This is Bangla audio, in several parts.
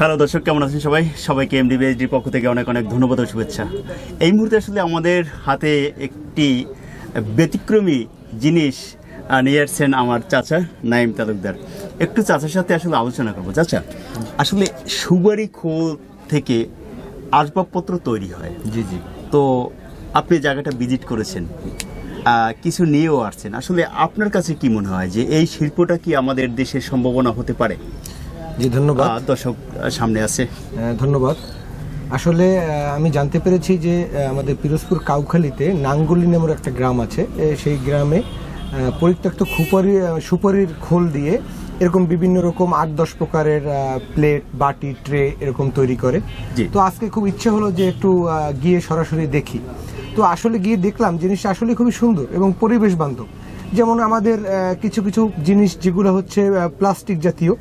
হ্যালো দর্শক কেমন আছেন সবাই? সবাইকে এমডি বিএসডির পক্ষ থেকে অনেক অনেক ধন্যবাদ ও শুভেচ্ছা। এই মুহূর্তে আসলে আমাদের হাতে একটি ব্যতিক্রমী জিনিস নিয়ে আসছেন আমার চাচা নাইম তালুকদার। একটু চাচার সাথে আসলে আলোচনা করব। চাচা আসলে সুবারি খোল থেকে আসবাবপত্র তৈরি হয়। জি জি। তো আপনি জায়গাটা ভিজিট করেছেন কিছু নিয়েও আসছেন। আসলে আপনার কাছে কি মনে হয় যে এই শিল্পটা কি আমাদের দেশের সম্ভাবনা হতে পারে? জি ধন্যবাদ। দর্শক সামনে আছে। ধন্যবাদ। আসলে আমি জানতে পেরেছি যে আমাদের পিরোজপুর কাউখালীতে নাঙ্গলি নামের একটা গ্রাম আছে। সেই গ্রামে পরিত্যক্ত খুপারি সুপারির খোল দিয়ে এরকম বিভিন্ন রকম আট দশ প্রকারের প্লেট বাটি ট্রে এরকম তৈরি করে। তো আজকে খুব ইচ্ছে হলো যে একটু গিয়ে সরাসরি দেখি। তো আসলে গিয়ে দেখলাম জিনিসটা আসলে খুবই সুন্দর এবং পরিবেশ বান্ধব যেমন আমাদের কিছু কিছু জিনিস যেগুলো হচ্ছে প্লাস্টিক জাতীয়।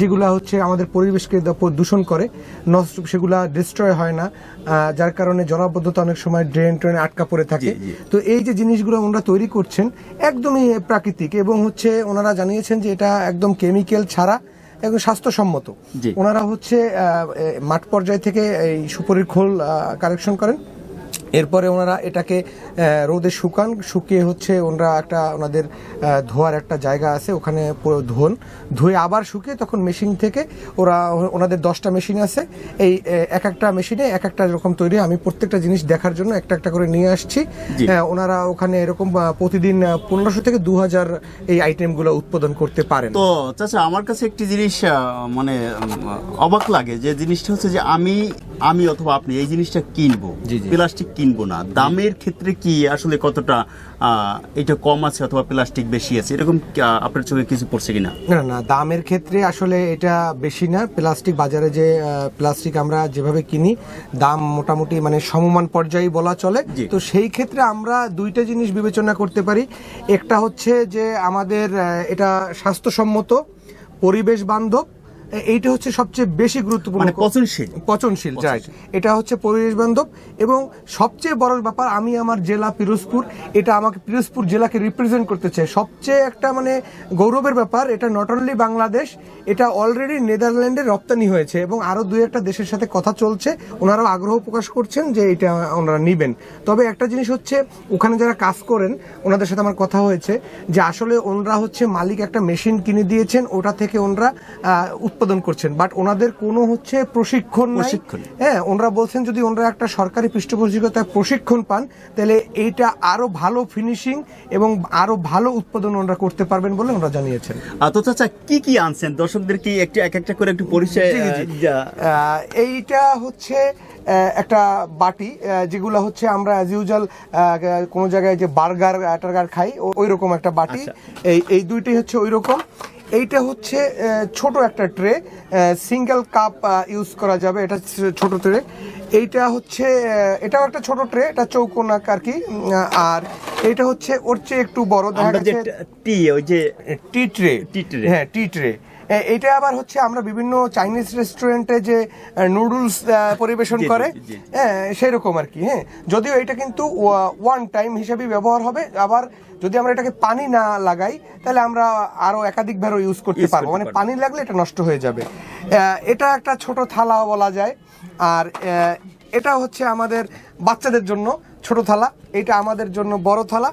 যেগুলা হচ্ছে আমাদের পরিবেশকে দূষণ করে নষ্ট সেগুলা ডিস্ট্রয় হয় না যার কারণে জলাবদ্ধতা অনেক সময় ড্রেন ট্রেনে আটকা পড়ে থাকে। তো এই যে জিনিসগুলো ওনারা তৈরি করছেন একদমই প্রাকৃতিক এবং হচ্ছে ওনারা জানিয়েছেন যে এটা একদম কেমিক্যাল ছাড়া একদম স্বাস্থ্যসম্মত ওনারা হচ্ছে মাঠ পর্যায় থেকে এই সুপরির খোল কালেকশন করেন এরপরে ওনারা এটাকে রোদে শুকান শুকিয়ে হচ্ছে ওনারা একটা ওনাদের ধোয়ার একটা জায়গা আছে ওখানে পুরো ধোন ধুয়ে আবার শুকিয়ে তখন মেশিন থেকে ওরা ওনাদের দশটা মেশিন আছে এই এক একটা মেশিনে এক একটা এরকম তৈরি আমি প্রত্যেকটা জিনিস দেখার জন্য একটা একটা করে নিয়ে আসছি। ওনারা ওখানে এরকম প্রতিদিন পনেরোশো থেকে দু হাজার এই আইটেমগুলো উৎপাদন করতে পারেন তো চাচা আমার কাছে একটি জিনিস মানে অবাক লাগে যে জিনিসটা হচ্ছে যে আমি আমি অথবা আপনি এই জিনিসটা কিনবো। প্লাস্টিক কিনবো না। দামের ক্ষেত্রে কি আসলে কতটা এটা কম আছে অথবা প্লাস্টিক বেশি আছে? এরকম আপনার চোখে কিছু পড়ছে কিনা? না না দামের ক্ষেত্রে আসলে এটা বেশি না। প্লাস্টিক বাজারে যে প্লাস্টিক আমরা যেভাবে কিনি দাম মোটামুটি মানে সমমান পর্যায়ে বলা চলে। তো সেই ক্ষেত্রে আমরা দুইটা জিনিস বিবেচনা করতে পারি। একটা হচ্ছে যে আমাদের এটা স্বাস্থ্যসম্মত পরিবেশ বান্ধব এইটা হচ্ছে সবচেয়ে বেশি গুরুত্বপূর্ণ মানে পচনশীল। পচনশীল রাইট এটা হচ্ছে পরিবেশ বান্ধব এবং সবচেয়ে বড় ব্যাপার আমি আমার জেলা পিরোজপুর এটা আমাকে পিরোজপুর জেলাকে রিপ্রেজেন্ট করতে চাই সবচেয়ে একটা মানে গৌরবের ব্যাপার এটা নট অনলি বাংলাদেশ এটা অলরেডি নেদারল্যান্ডে রপ্তানি হয়েছে এবং আরও দুই একটা দেশের সাথে কথা চলছে। ওনারাও আগ্রহ প্রকাশ করছেন যে এটা ওনারা নেবেন। তবে একটা জিনিস হচ্ছে ওখানে যারা কাজ করেন ওনাদের সাথে আমার কথা হয়েছে যে আসলে ওনারা হচ্ছে মালিক একটা মেশিন কিনে দিয়েছেন ওটা থেকে ওনারা উৎপাদন করছেন বাট ওনাদের কোনো হচ্ছে প্রশিক্ষণ প্রশিক্ষণ। হ্যাঁ ওনারা বলছেন যদি ওনারা একটা সরকারি পৃষ্ঠপোষকতায় প্রশিক্ষণ পান তাহলে এইটা আরও ভালো ফিনিশিং এবং আরও ভালো উৎপাদন ওনারা করতে পারবেন বলে ওনারা জানিয়েছেন। তো চাচা কি কি আনছেন? দর্শকদের কি একটু এক একটা করে একটু পরিচয় এইটা হচ্ছে একটা বাটি যেগুলো হচ্ছে আমরা অ্যাজ ইউজুয়াল কোনো জায়গায় যে বার্গার টার্গার খাই ওই রকম একটা বাটি। আচ্ছা। এই এই দুইটাই হচ্ছে ওই রকম এইটা হচ্ছে ছোট একটা ট্রে সিঙ্গেল কাপ ইউজ করা যাবে। এটা ছোট ট্রে। এইটা হচ্ছে এটাও একটা ছোট ট্রে এটা চৌকোন আর কি আর এইটা হচ্ছে ওর চেয়ে একটু বড় দেখা আমরা যে টি ওই যে টি ট্রে। টি ট্রে। হ্যাঁ টি ট্রে। এটা আবার হচ্ছে আমরা বিভিন্ন চাইনিজ রেস্টুরেন্টে যে নুডলস পরিবেশন করে। হ্যাঁ সেরকম আর কি হ্যাঁ। যদিও এটা কিন্তু ওয়ান টাইম হিসেবে ব্যবহার হবে আবার যদি আমরা এটাকে পানি না লাগাই তাহলে আমরা আরও একাধিক ভাবে ইউজ করতে পারব। মানে পানি লাগলে এটা নষ্ট হয়ে যাবে। এটা একটা ছোট থালা বলা যায়। আর এটা হচ্ছে আমাদের বাচ্চাদের জন্য ছোট থালা। এটা আমাদের জন্য বড় থালা।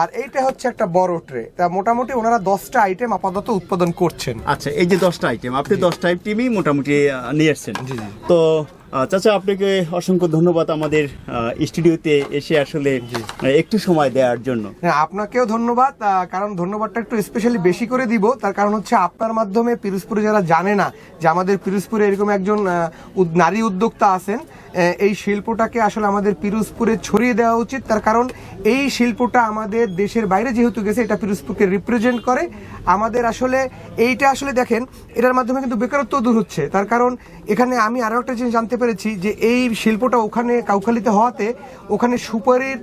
আর এইটা হচ্ছে একটা বড় ট্রে তা মোটামুটি ওনারা দশটা আইটেম আপাতত উৎপাদন করছেন। আচ্ছা এই যে দশটা আইটেম আপনি দশটা আইটেমই মোটামুটি নিয়ে জি। তো চাচা আপনাকে অসংখ্য ধন্যবাদ আমাদের স্টুডিওতে এসে আসলে একটু সময় দেওয়ার জন্য। হ্যাঁ আপনাকেও ধন্যবাদ কারণ ধন্যবাদটা একটু স্পেশালি বেশি করে দিব। তার কারণ হচ্ছে আপনার মাধ্যমে পিরোজপুরে যারা জানে না যে আমাদের পিরোজপুরে এরকম একজন নারী উদ্যোক্তা আছেন এই শিল্পটাকে আসলে আমাদের পিরোজপুরে ছড়িয়ে দেওয়া উচিত। তার কারণ এই শিল্পটা আমাদের দেশের বাইরে যেহেতু গেছে, এটা পিরোজপুরকে রিপ্রেজেন্ট করে। আমাদের আসলে এইটা আসলে দেখেন, এটার মাধ্যমে কিন্তু বেকারত্ব দূর হচ্ছে। তার কারণ এখানে আমি আরও একটা জিনিস জানতে পেরেছি যে এই শিল্পটা ওখানে কাউখালিতে হওয়াতে ওখানে সুপারির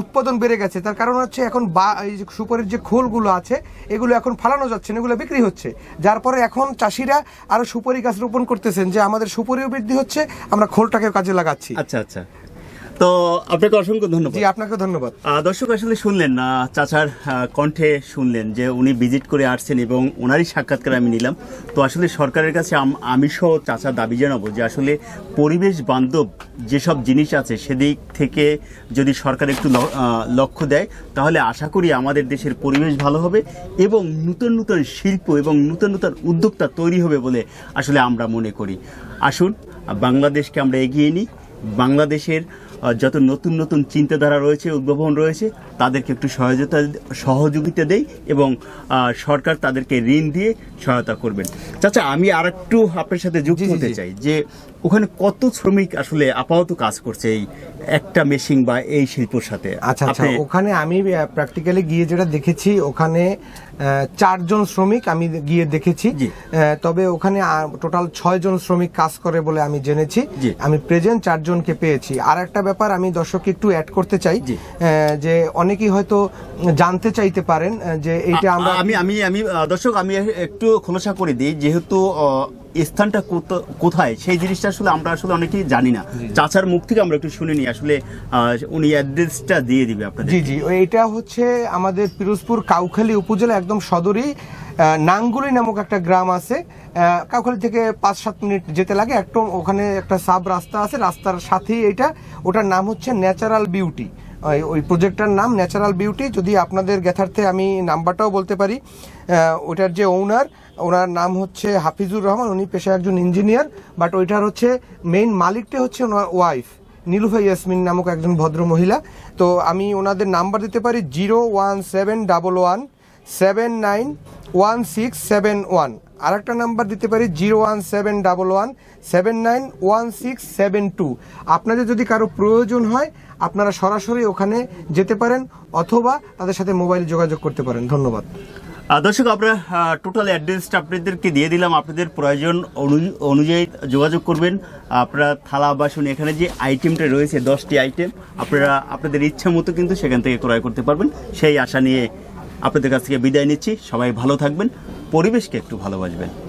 উৎপাদন বেড়ে গেছে। তার কারণ হচ্ছে এখন বা, এই যে সুপারির যে খোলগুলো আছে, এগুলো এখন ফালানো যাচ্ছে না, এগুলো বিক্রি হচ্ছে। যার পরে এখন চাষিরা আরও সুপারি গাছ রোপণ করতেছেন যে আমাদের সুপারিও বৃদ্ধি হচ্ছে, আমরা খোলটাকে কাজে লাগাচ্ছি। আচ্ছা আচ্ছা। তো আপনাকে অসংখ্য ধন্যবাদ। জি আপনাকে ধন্যবাদ। দর্শক আসলে শুনলেন না চাচার কণ্ঠে শুনলেন যে উনি ভিজিট করে আসছেন এবং ওনারই সাক্ষাৎকার আমি নিলাম। তো আসলে সরকারের কাছে আম- আমি সহ চাচা দাবি জানাব যে আসলে পরিবেশ বান্ধব যেসব জিনিস আছে সেদিক থেকে যদি সরকার একটু লক্ষ্য দেয় তাহলে আশা করি আমাদের দেশের পরিবেশ ভালো হবে এবং নূতন নূতন শিল্প এবং নূতন নূতন উদ্যোক্তা তৈরি হবে বলে আসলে আমরা মনে করি। আসুন বাংলাদেশকে আমরা এগিয়ে নিই। বাংলাদেশের যত নতুন নতুন চিন্তাধারা রয়েছে উদ্ভাবন রয়েছে তাদেরকে একটু সহযোগিতা সহযোগিতা দেই এবং সরকার তাদেরকে ঋণ দিয়ে সহায়তা করবেন। চাচা আমি আর একটু আপনার সাথে যুক্ত হতে চাই যে ওখানে কত শ্রমিক আসলে আপাতত কাজ করছে এই একটা মেশিন বা এই শিল্পর সাথে? আচ্ছা আচ্ছা। ওখানে আমি প্র্যাকটিক্যালি গিয়ে যেটা দেখেছি ওখানে চারজন শ্রমিক আমি গিয়ে দেখেছি। তবে ওখানে টোটাল ছয় জন শ্রমিক কাজ করে বলে আমি জেনেছি। আমি প্রেজেন্ট চারজনকে পেয়েছি। আর একটা ব্যাপার আমি দর্শককে একটু অ্যাড করতে চাই। যে অনেকেই হয়তো জানতে চাইতে পারেন যে এইটা আমরা আমি আমি আমি দর্শক আমি একটু খোলসা করে দিই। যেহেতু স্থানটা কোথা- কোথায়? সেই জিনিসটা আসলে আমরা আসলে অনেকেই জানি না। চাচার মুখ থেকে আমরা একটু শুনে নিই। আসলে উনি অ্যাড্রেসটা দিয়ে দিবে আপনাদের জি জি। এটা হচ্ছে আমাদের পিরোজপুর কাউখালী উপজেলা একদম সদরই নাঙ্গুলি নামক একটা গ্রাম আছে। কাউখালি থেকে পাঁচ সাত মিনিট যেতে লাগে। একদম ওখানে একটা সাব রাস্তা আছে। রাস্তার সাথেই এটা। ওটার নাম হচ্ছে ন্যাচারাল বিউটি। ওই- ওই প্রজেক্টটার নাম ন্যাচারাল বিউটি। যদি আপনাদের জ্ঞাতার্থে আমি নাম্বারটাও বলতে পারি ওটার যে ওনার ওনার নাম হচ্ছে হাফিজুর রহমান, উনি পেশায় একজন ইঞ্জিনিয়ার বাট ওইটার হচ্ছে মেইন মালিকটা হচ্ছে ওনার ওয়াইফ নীলুফা ইয়াসমিন নামক একজন ভদ্র মহিলা। তো আমি ওনাদের নাম্বার দিতে পারি zero one seven double one seven nine one six seven one আর একটা নাম্বার দিতে পারি zero one seven double one seven nine one six seven two আপনাদের যদি কারও প্রয়োজন হয়, আপনারা সরাসরি ওখানে যেতে পারেন, অথবা তাদের সাথে মোবাইল যোগাযোগ করতে পারেন। ধন্যবাদ। দর্শক, আমরা টোটাল অ্যাড্রেসটা আপনাদেরকে দিয়ে দিলাম। আপনাদের প্রয়োজন অনু- অনুযায়ী যোগাযোগ করবেন। আপনারা থালা, বাসন, এখানে যে আইটেমটা রয়েছে, দশটি আইটেম আপনারা, আপনাদের ইচ্ছা মতো কিন্তু সেখান থেকে ক্রয় করতে পারবেন। সেই আশা নিয়ে আপনাদের কাছ থেকে বিদায় নিচ্ছি। সবাই ভালো থাকবেন। পরিবেশকে একটু ভালোবাসবেন।